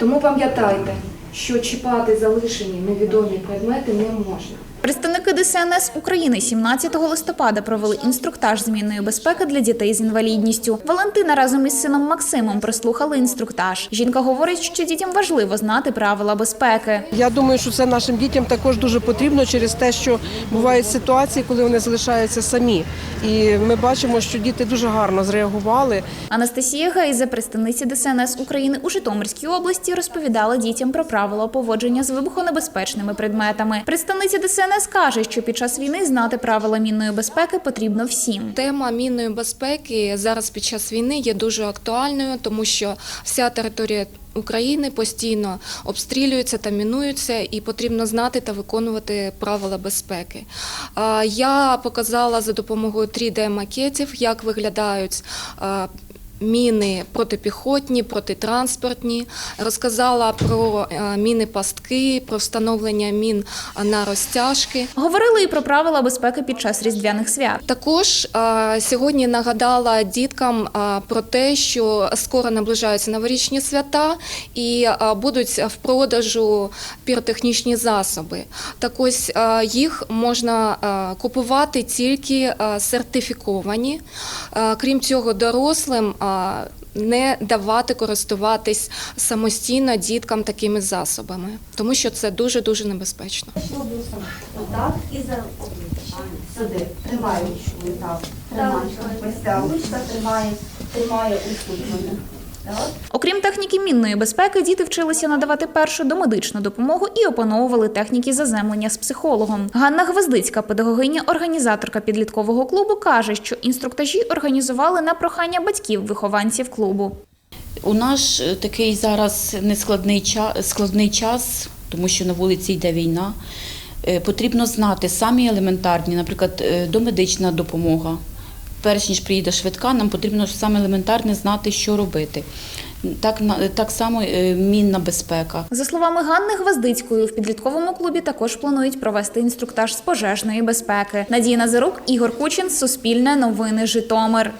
Тому пам'ятайте, що чіпати залишені невідомі предмети не можна. Представники ДСНС України 17 листопада провели інструктаж змінної безпеки для дітей з інвалідністю. Валентина разом із сином Максимом прослухали інструктаж. Жінка говорить, що дітям важливо знати правила безпеки. Я думаю, що це нашим дітям також дуже потрібно через те, що бувають ситуації, коли вони залишаються самі. І ми бачимо, що діти дуже гарно зреагували. Анастасія Гейзе, представниця ДСНС України у Житомирській області, розповідала дітям про правила поводження з вибухонебезпечними предметами. Представниця ДСНС каже, що під час війни знати правила мінної безпеки потрібно всім. Тема мінної безпеки зараз під час війни є дуже актуальною, тому що вся територія України постійно обстрілюється та мінується, і потрібно знати та виконувати правила безпеки. Я показала за допомогою 3D-макетів, як виглядають. Міни протипіхотні, протитранспортні, розказала про е, міни пастки, про встановлення мін на розтяжки. Говорили і про правила безпеки під час різдвяних свят. Також е, сьогодні нагадала діткам е, про те, що скоро наближаються новорічні свята і будуть в продажу піротехнічні засоби. Так ось їх можна купувати тільки сертифіковані. Крім цього, дорослим не давати користуватись самостійно діткам такими засобами, тому що це дуже дуже небезпечно. Отак і за обличчя. Сюди. тримаючи. Так. Тримай. Ось так. Ручка тримає, тримає. Так. Окрім техніки мінної безпеки, діти вчилися надавати першу домедичну допомогу і опановували техніки заземлення з психологом. Ганна Гвоздицька, педагогиня, організаторка підліткового клубу, каже, що інструктажі організували на прохання батьків вихованців клубу. У нас е, такий зараз нескладний час, складний час, тому що на вулиці йде війна. Е, Потрібно знати самі елементарні, наприклад, е, домедична допомога. Перш ніж приїде швидка, нам потрібно саме елементарне знати, що робити. Так, так само е, мінна безпека. За словами Ганни Гвоздицької, в підлітковому клубі також планують провести інструктаж з пожежної безпеки. Надія Назарук, Ігор Кучин, Суспільне новини Житомир.